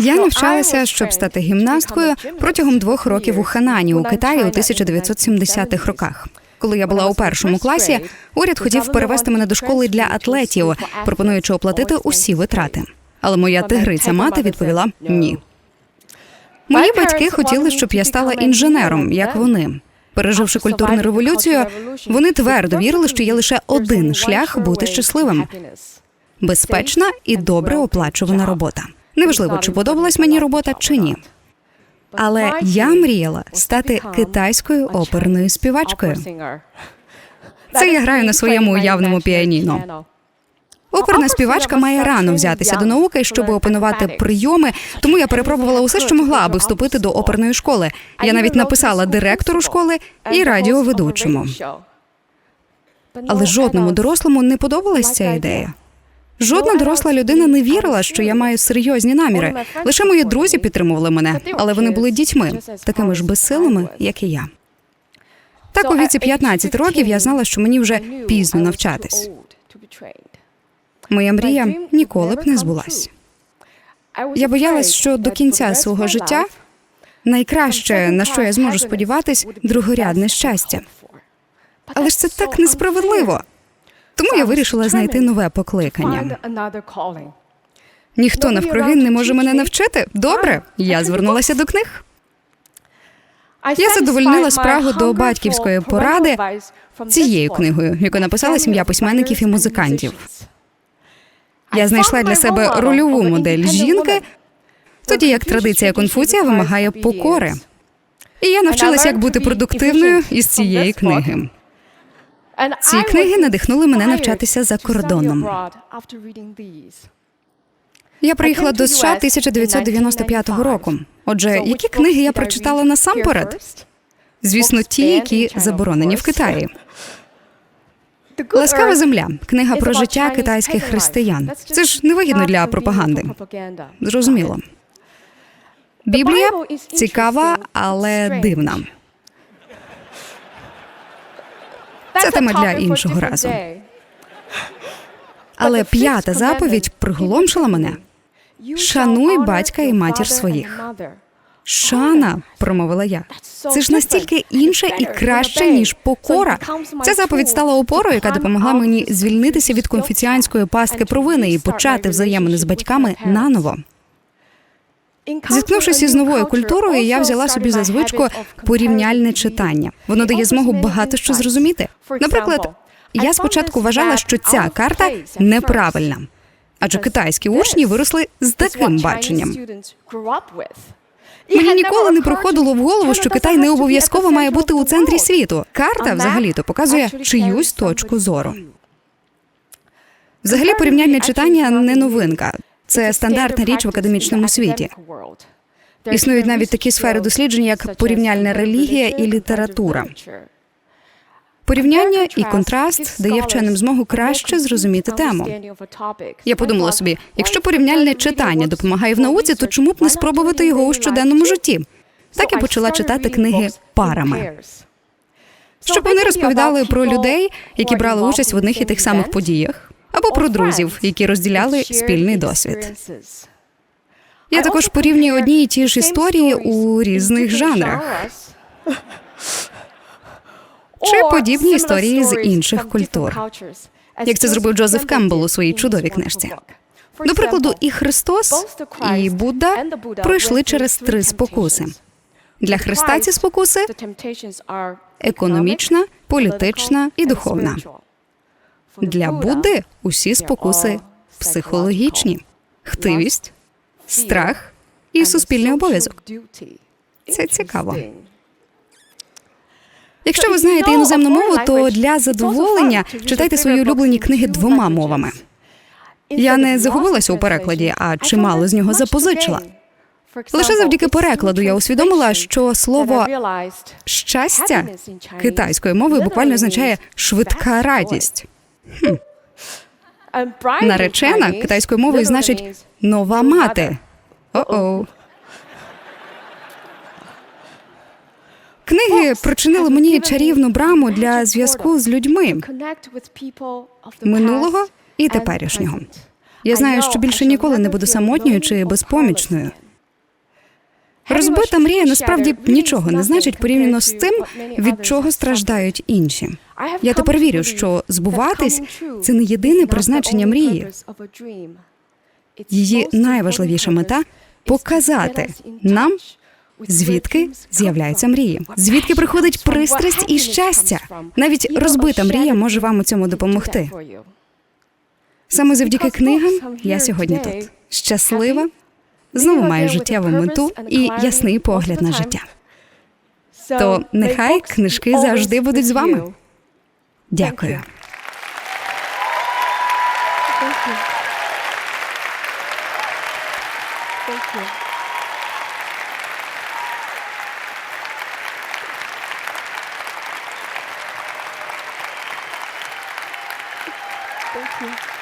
Я навчалася, щоб стати гімнасткою протягом двох років у Ханані у Китаї у 1970-х роках. Коли я була у першому класі, уряд хотів перевести мене до школи для атлетів, пропонуючи оплатити усі витрати. Але моя тигриця мати відповіла ні. Мої батьки хотіли, щоб я стала інженером, як вони. Переживши культурну революцію, вони твердо вірили, що є лише один шлях бути щасливим безпечна і добре оплачувана робота. Неважливо, чи подобалась мені робота чи ні. Але я мріяла стати китайською оперною співачкою. Це я граю на своєму уявному піаніно. Оперна співачка має рано взятися до науки, щоб опанувати прийоми. Тому я перепробувала усе, що могла, аби вступити до оперної школи. Я навіть написала директору школи і радіоведучому. Але жодному дорослому не подобалась ця ідея. Жодна доросла людина не вірила, що я маю серйозні наміри. Лише мої друзі підтримували мене, але вони були дітьми, такими ж безсилими, як і я. Так у віці 15 років я знала, що мені вже пізно навчатись. Моя мрія ніколи б не збулась. Я боялась, що до кінця свого життя найкраще, на що я зможу сподіватись, другорядне щастя. Але ж це так несправедливо. Тому я вирішила знайти нове покликання. Ніхто навкруги не може мене навчити. Добре, я звернулася до книг. Я задовольнила спрагу до батьківської поради цією книгою, яку написала сім'я письменників і музикантів. Я знайшла для себе рольову модель жінки, тоді як традиція Конфуція вимагає покори. І я навчилася, як бути продуктивною із цієї книги. Ці книги надихнули мене навчатися за кордоном. Я приїхала до США 1995 року. Отже, які книги я прочитала насамперед? Звісно, ті, які заборонені в Китаї. Ласкава земля книга про життя китайських християн. Це ж невигідно для пропаганди. Зрозуміло. Біблія цікава, але дивна. Це тема для іншого разу. Але п'ята заповідь приголомшила мене. Шануй батька і матір своїх. Шана, промовила я. Це ж настільки інше і краще, ніж покора. Ця заповідь стала опорою, яка допомогла мені звільнитися від конфіціанської пастки провини і почати взаємини з батьками наново. Зіткнувшись із новою культурою, я взяла собі за звичку порівняльне читання. Воно дає змогу багато що зрозуміти. Наприклад, я спочатку вважала, що ця карта неправильна, адже китайські учні виросли з таким баченням. Мені ніколи не приходило в голову, що Китай не обов'язково має бути у центрі світу. Карта взагалі-то показує чиюсь точку зору. Взагалі, порівняльне читання не новинка. Це стандартна річ в академічному світі. Існують навіть такі сфери досліджень, як порівняльна релігія і література. Порівняння і контраст дає вченим змогу краще зрозуміти тему. Я подумала собі, якщо порівняльне читання допомагає в науці, то чому б не спробувати його у щоденному житті? Так я почала читати книги парами, щоб вони розповідали про людей, які брали участь в одних і тих самих подіях, або про друзів, які розділяли спільний досвід. Я також порівнюю одні і ті ж історії у різних жанрах. Чи подібні історії з інших культур. як це зробив Джозеф Кембл у своїй чудовій книжці. До прикладу, і Христос, і Будда пройшли через три спокуси. Для Христа ці спокуси економічна, політична і духовна. Для Будди усі спокуси психологічні, хтивість, страх і суспільний обов'язок. Це цікаво. Якщо ви знаєте іноземну мову, то для задоволення читайте свої улюблені книги двома мовами. Я не загубилася у перекладі, а чимало з нього запозичила. Лише завдяки перекладу я усвідомила, що слово щастя китайською мовою буквально означає швидка радість. Наречена китайською мовою значить нова мати. О-оу. Книги причинили мені чарівну браму для зв'язку з людьми минулого і теперішнього. Я знаю, що більше ніколи не буду самотньою чи безпомічною. Розбита мрія насправді нічого не значить порівняно з тим, від чого страждають інші. Я тепер вірю, що збуватись це не єдине призначення мрії. Її найважливіша мета показати нам, звідки з'являються мрії, звідки приходить пристрасть і щастя. Навіть розбита мрія може вам у цьому допомогти. Саме завдяки книгам я сьогодні тут щаслива, знову маю життєву мету і ясний погляд на життя. То нехай книжки завжди будуть з вами. Дякую. Thank you.